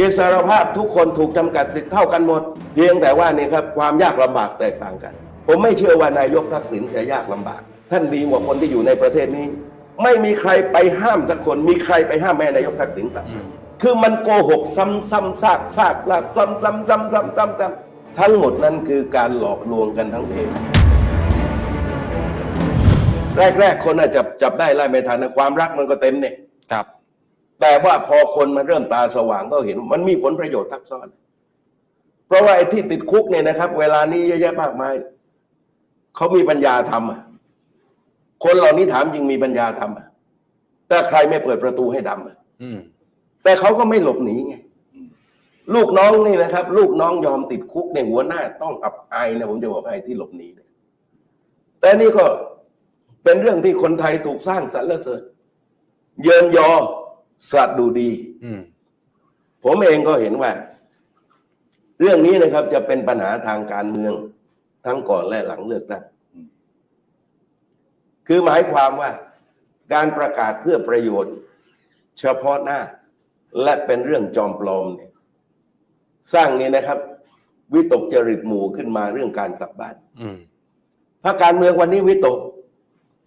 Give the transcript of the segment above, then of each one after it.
อิสรภาพทุกคนถูกจำกัดสิทธิ์เท่ากันหมด เพียงแต่ว่านี่ครับความยากลำบากแตกต่างกัน ผมไม่เชื่อว่านายกทักษิณจะยากลำบาก ท่านดีกว่าคนที่อยู่ในประเทศนี้ ไม่มีใครไปห้ามสักคน มีใครไปห้ามแม่นายกทักษิณกลับอืมคือมันโกหกซ้ำซ้ำซากซากซากซ้ำซ้ำซ้ำซ้ำซ้ำซ้ำทั้งหมดนั้นคือการหลอกลวงกันทั้งเพศแรกๆคนอาจจะจับได้ไล่ไม่ทันนะความรักมันก็เต็มเนี่ยครับ แต่ว่าพอคนมันเริ่มตาสว่างก็เห็น มันมีผลประโยชน์ทับซ้อน เพราะว่าไอ้ที่ติดคุกเนี่ยนะครับ เวลานี้เยอะแยะมากมายเขามีปัญญาทำอะคนเหล่านี้ถามจริงมีปัญญาทำอะแต่ใครไม่เปิดประตูให้ดำอะอืมแต่เขาก็ไม่หลบหนีไงลูกน้องนี่นะครับ ลูกน้องยอมติดคุกในยหัวหน้าต้องอับอายนะผมจะบอกให้ที่หลบหนีเนี่ยแต่นี่ก็เป็นเรื่องที่คนไทยถูกสร้างสรรเสริญเยินยอ สัตว์ดูดี อืม ผมเองก็เห็นว่า เรื่องนี้นะครับ จะเป็นปัญหาทางการเมือง ทั้งก่อนและหลังเลือกตั้งคือหมายความว่า การประกาศเพื่อประโยชน์ เฉพาะหน้า และเป็นเรื่องจอมปลอมเนี่ยสร้างนี้นะครับ วิตกจริตหมู่ขึ้นมาเรื่องการกลับบ้านอืมพรรคการเมืองวันนี้วิตก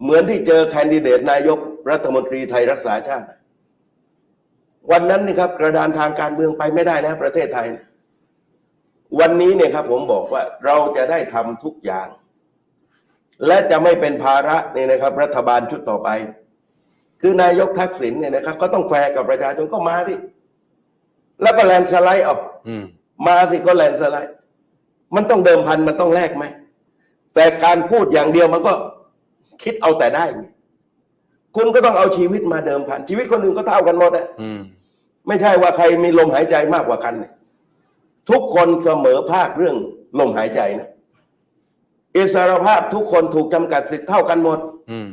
เหมือนที่เจอแคนดิเดตนายกรัฐมนตรีไทยรักษาชาติ วันนั้นนี่ครับกระดานทางการเมืองไปไม่ได้นะประเทศไทยนะวันนี้เนี่ยครับผมบอกว่าเราจะได้ทำทุกอย่าง และจะไม่เป็นภาระเนี่ยนะครับ รัฐบาลชุดต่อไป คือนายกทักษิณเนี่ยนะครับ ก็ต้องแฟร์กับประชาชนก็มาที่แล้วก็แลนด์สไลด์ออกอืมมาสิก็แลนด์สไลด์ มันต้องเดิมพันมันต้องแลกไหมแต่การพูดอย่างเดียวมันก็คิดเอาแต่ได้ไง คุณก็ต้องเอาชีวิตมาเดิมพันชีวิตคนอื่นก็เท่ากันหมดอะอืม ไม่ใช่ว่าใครมีลมหายใจมากกว่ากันเนี่ยทุกคนเสมอภาคเรื่องลมหายใจนะอิสรภาพทุกคนถูกจำกัดสิทธิ์เท่ากันหมด อืม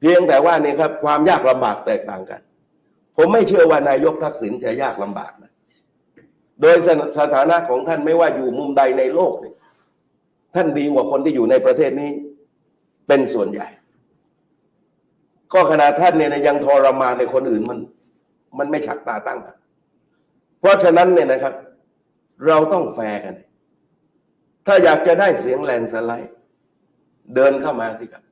เพียงแต่ว่านี่ครับ ความยากลำบากแตกต่างกัน ผมไม่เชื่อว่านายกทักษิณจะยากลำบากนะ โดยสถสถานะของท่านไม่ว่าอยู่มุมใดในโลกเนี่ยท่านดีกว่าคนที่อยู่ในประเทศนี้ เป็นส่วนใหญ่ ก็ขนาดท่านเนี่ยยังทรมานในคนอื่นมัน มันไม่ฉักตาตั้งเพราะฉะนั้นเนี่ยนะครับ เราต้องแฟร์กัน ถ้าอยากจะได้เสียงแลนด์สไลด์ เดินเข้ามาสิครับ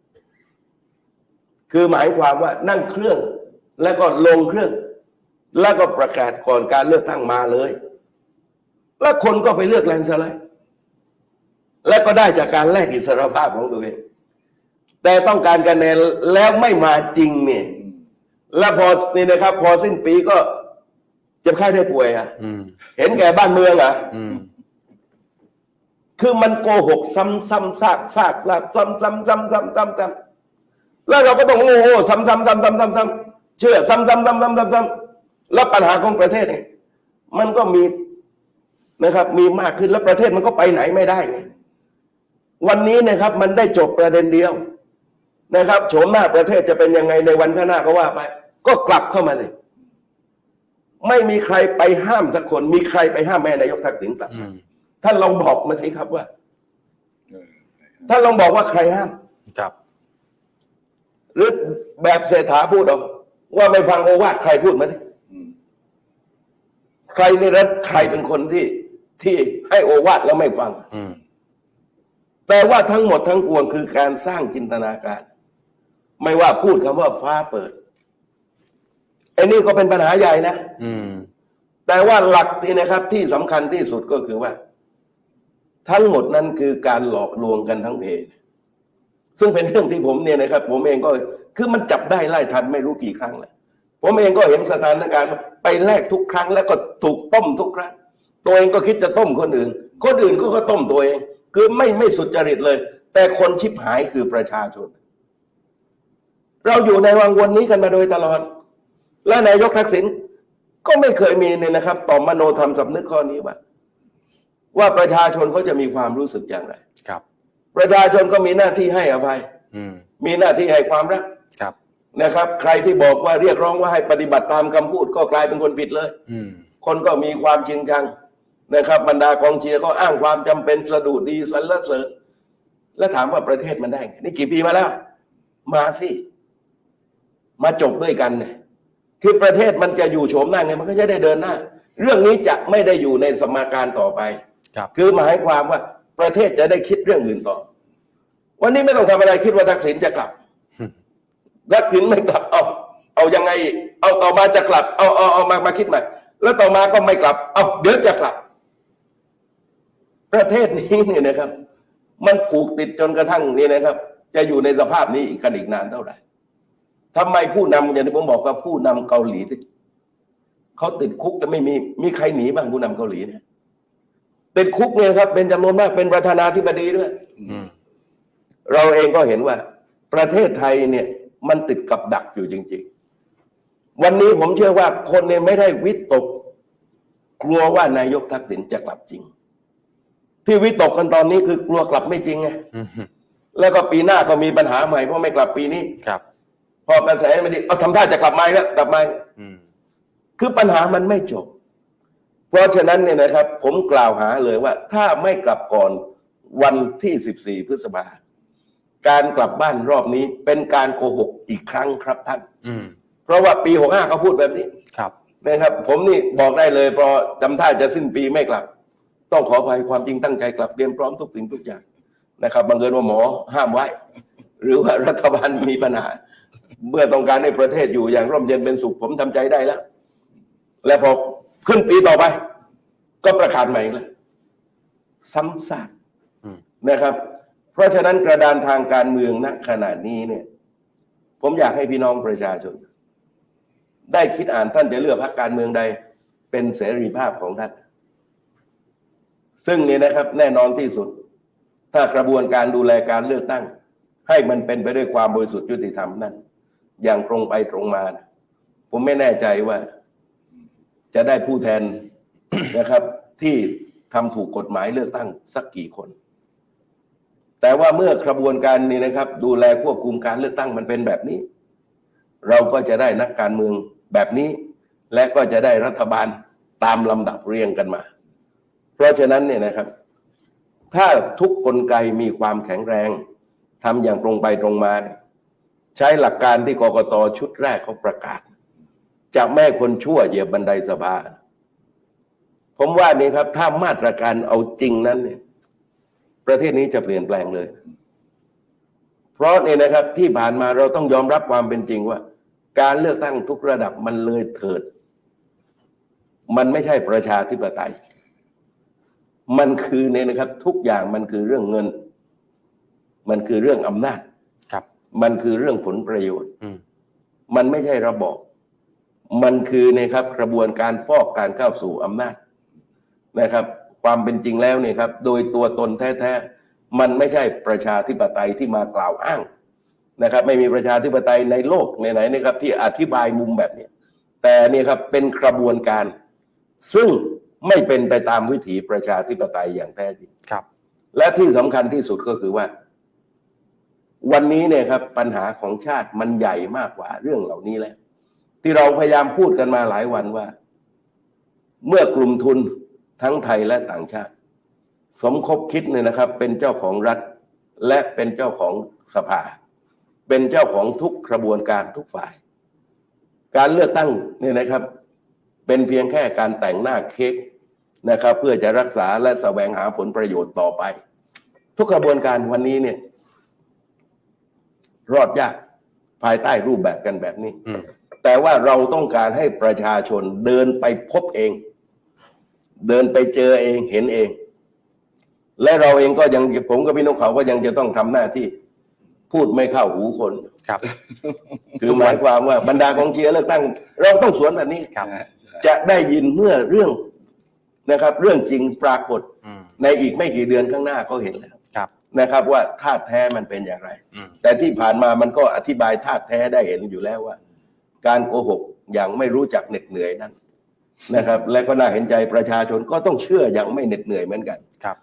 คือหมายความว่านั่งเครื่องแล้วก็ลงเครื่อง แล้วก็ประกาศก่อนการเลือกตั้งมาเลย แล้วคนก็ไปเลือกแลนด์สไลด์ แล้วก็ได้จากการแลกอิสรภาพของตัวเอง แต่ต้องการคะแนนแล้วไม่มาจริงเนี่ย แล้วพอนี่นะครับ พอสิ้นปีก็เจ็บไข้ได้ป่วยอะอืมเห็นแก่บ้านเมืองอะอืมคือมันโกหกซ้ำซ้ำซากซากซากซ้ำซ้ำซ้ำซ้ำซ้ำซ้ำแล้วเราก็ต้องโง่โง่ซ้ำซ้ำซ้ำซ้ำซ้ำซ้ำเชื่อซ้ำซ้ำซ้ำซ้ำซ้ำซ้ำแล้วปัญหาของประเทศเนี่ยมันก็มีนะครับ มีมากขึ้นแล้วประเทศมันก็ไปไหนไม่ได้ไงวันนี้นะครับ มันได้จบประเด็นเดียว นะครับโฉมหน้าประเทศจะเป็นยังไงในวันข้างหน้าก็ว่าไป ก็กลับเข้ามาเลย ไม่มีใครไปห้ามสักคน มีใครไปห้ามแม่นายกทักษิณกลับอืมท่านลองบอกมาสิครับว่าท่านลองบอกว่าใครห้ามครับ หรือแบบเศรษฐาพูดเอาว่าไม่ฟังโอวาทใครพูดมาสิใครในรัฐใครเป็นคนที่ที่ให้โอวาทแล้วไม่ฟังอืมแต่ว่าทั้งหมดทั้งปวงคือการสร้างจินตนาการ ไม่ว่าพูดคำว่าฟ้าเปิดไอ้นี่ก็เป็นปัญหาใหญ่นะอืม แต่ว่าหลักที่นะครับ ที่สำคัญที่สุดก็คือว่า ทั้งหมดนั้นคือการหลอกลวงกันทั้งเพซึ่งเป็นเรื่องที่ผมเนี่ยนะครับ ผมเองก็คือมันจับได้ไล่ทันไม่รู้กี่ครั้งเลยผมเองก็เห็นสถานการณ์ไปแลกทุกครั้ง แล้วก็ถูกต้มทุกครั้ง ตัวเองก็คิดจะต้มคนอื่น คนอื่นก็ก็ต้มตัวเอง คือไม่ไม่สุจริตเลย แต่คนชิบหายคือประชาชน เราอยู่ในวังวนนี้กันมาโดยตลอด และนายกทักษิณก็ไม่เคยมีเนี่ยนะครับ ต่อมโนธรรมสำนึกข้อนี้ว่าว่าประชาชนเขาจะมีความรู้สึกอย่างไร ครับ ประชาชนก็มีหน้าที่ให้อภัย อืม มีหน้าที่ให้ความรักครับ นะครับ ใครที่บอกว่าเรียกร้องว่าให้ปฏิบัติตามคำพูดก็กลายเป็นคนผิดเลย อืม คนก็มีความจริงจังนะครับ บรรดากองเชียร์ก็อ้างความจำเป็นสะดุดีสรรเสริญแล้วถามว่าประเทศมันได้ไงนี่กี่ปีมาแล้ว มาสิ มาจบด้วยกันเนี่ยคือประเทศมันจะอยู่โฉมหน้าไงมันก็จะได้เดินหน้า เรื่องนี้จะไม่ได้อยู่ในสมการต่อไปครับคือหมายความว่าประเทศจะได้คิดเรื่องอื่นต่อ วันนี้ไม่ต้องทำอะไรคิดว่าทักษิณจะกลับทักษิณไม่กลับเอาเอายังไงอีกเอาต่อมาจะกลับ เอาเอาเอามามาคิดใหม่แล้วต่อมาก็ไม่กลับ เอาเดี๋ยวจะกลับ ประเทศนี้เนี่ยนะครับ มันผูกติดจนกระทั่งนี่นะครับ จะอยู่ในสภาพนี้อีกกันอีกนานเท่าไหร่ ทำไมผู้นำอย่างที่ผมบอกว่าผู้นำเกาหลีที่เขาติดคุกแต่ไม่มีมีใครหนีบ้างผู้นำเกาหลีเนี่ยติดคุกเนี่ยครับ เป็นจำนวนมากเป็นประธานาธิบดีด้วยอืมเราเองก็เห็นว่า ประเทศไทยเนี่ย มันติดกับดักอยู่จริง ๆ วันนี้ผมเชื่อว่าคนเนี่ยไม่ได้วิตก กลัวว่านายกทักษิณจะกลับจริง ที่วิตกกันตอนนี้คือกลัวกลับไม่จริงไงอืมแล้วก็ปีหน้าก็มีปัญหาใหม่เพราะไม่กลับปีนี้ครับ พอกระแสไม่ดีเอาทำท่าจะกลับมาอีกแล้วกลับมาอีกอืม คือปัญหามันไม่จบ เพราะฉะนั้นเนี่ยนะครับ ผมกล่าวหาเลยว่า ถ้าไม่กลับก่อนวันที่ 14 พฤษภาการกลับบ้านรอบนี้เป็นการโกหกอีกครั้งครับท่าน อืม เพราะว่าปี 65เขาพูดแบบนี้ ครับ นะครับผมนี่บอกได้เลยพอจำท่าจะสิ้นปีไม่กลับ ต้องขออภัยความจริงตั้งใจกลับเตรียมพร้อมทุกสิ่งทุกอย่างนะครับบังเอิญว่าหมอห้ามไว้ หรือว่ารัฐบาลมีปัญหา เมื่อต้องการให้ประเทศอยู่อย่างร่มเย็นเป็นสุขผมทำใจได้แล้ว และพอขึ้นปีต่อไป ก็ประกาศใหม่อีกแล้วซ้ำซากนะครับ เพราะฉะนั้นกระดานทางการเมืองณขณะนี้เนี่ย ผมอยากให้พี่น้องประชาชน ได้คิดอ่านท่านจะเลือกพรรคการเมืองใด เป็นเสรีภาพของท่าน ซึ่งเนี่ยนะครับ แน่นอนที่สุด ถ้ากระบวนการดูแลการเลือกตั้ง ให้มันเป็นไปด้วยความบริสุทธิ์ยุติธรรมนั่น อย่างตรงไปตรงมานะผมไม่แน่ใจว่า จะได้ผู้แทนนะครับ ที่ทำถูกกฎหมายเลือกตั้งสักกี่คน แต่ว่าเมื่อกระบวนการนี้นะครับ ดูแลควบคุมการเลือกตั้งมันเป็นแบบนี้ เราก็จะได้นักการเมืองแบบนี้ และก็จะได้รัฐบาลตามลำดับเรียงกันมา เพราะฉะนั้นเนี่ยนะครับ ถ้าทุกกลไกมีความแข็งแรงทำอย่างตรงไปตรงมาเนี่ย ใช้หลักการที่กกตชุดแรกเขาประกาศจะไม่คนชั่วเหยียบบันไดสภา ผมว่านี่ครับ ถ้ามาตรการเอาจริงนั้นเนี่ย ประเทศนี้จะเปลี่ยนแปลงเลย เพราะเนี่ยนะครับที่ผ่านมาเราต้องยอมรับความเป็นจริงว่า การเลือกตั้งทุกระดับมันเลยเถิด มันไม่ใช่ประชาธิปไตย มันคือเนี่ยนะครับ ทุกอย่างมันคือเรื่องเงิน มันคือเรื่องอำนาจ มันคือเรื่องผลประโยชน์อืมมันไม่ใช่ระบอบ มันคือนะครับกระบวนการฟอกการเข้าสู่อำนาจนะครับ ความเป็นจริงแล้วเนี่ยครับ โดยตัวตนแท้ๆ มันไม่ใช่ประชาธิปไตยที่มากล่าวอ้างนะครับ ไม่มีประชาธิปไตยในโลกไหนๆนะครับ ที่อธิบายมุมแบบเนี้ยแต่เนี่ยครับเป็นกระบวนการ ซึ่งไม่เป็นไปตามวิถีประชาธิปไตยอย่างแท้จริงครับ และที่สำคัญที่สุดก็คือว่า วันนี้เนี่ยครับปัญหาของชาติมันใหญ่มากกว่าเรื่องเหล่านี้แล้ว ที่เราพยายามพูดกันมาหลายวันว่า เมื่อกลุ่มทุนทั้งไทยและต่างชาติ สมคบคิดเนี่ยนะครับ เป็นเจ้าของรัฐและเป็นเจ้าของสภา เป็นเจ้าของทุกกระบวนการทุกฝ่าย การเลือกตั้งเนี่ยนะครับ เป็นเพียงแค่การแต่งหน้าเค้กนะครับ เพื่อจะรักษาและแสวงหาผลประโยชน์ต่อไป ทุกกระบวนการวันนี้เนี่ย รอดยากภายใต้รูปแบบกันแบบนี้อืมแต่ว่าเราต้องการให้ประชาชนเดินไปพบเอง เดินไปเจอเองเห็นเอง และเราเองก็ยังผมกับพี่นกเขาก็ยังจะต้องทำหน้าที่ พูดไม่เข้าหูคนครับคือหมายความว่าบรรดากองเชียร์เลือกตั้ง เราต้องสวนแบบนี้ครับ จะได้ยินเมื่อเรื่องนะครับ เรื่องจริงปรากฏอืมในอีกไม่กี่เดือนข้างหน้าก็เห็นแล้วครับ นะครับว่าธาตุแท้มันเป็นอย่างไร อืม แต่ที่ผ่านมามันก็อธิบายธาตุแท้ได้เห็นอยู่แล้วว่า การโกหกอย่างไม่รู้จักเหน็ดเหนื่อยนั้นนะครับ และก็น่าเห็นใจประชาชนก็ต้องเชื่ออย่างไม่เหน็ดเหนื่อยเหมือนกัน ครับ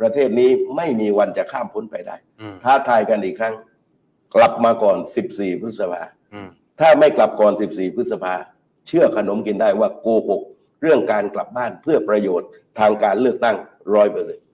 ประเทศนี้ไม่มีวันจะข้ามพ้นไปได้ อืมท้าทายกันอีกครั้ง กลับมาก่อน 14 พฤษภา อืมถ้าไม่กลับก่อน 14 พฤษภา เชื่อขนมกินได้ว่าโกหก เรื่องการกลับบ้านเพื่อประโยชน์ทางการเลือกตั้งร้อยเปอร์เซ็นต์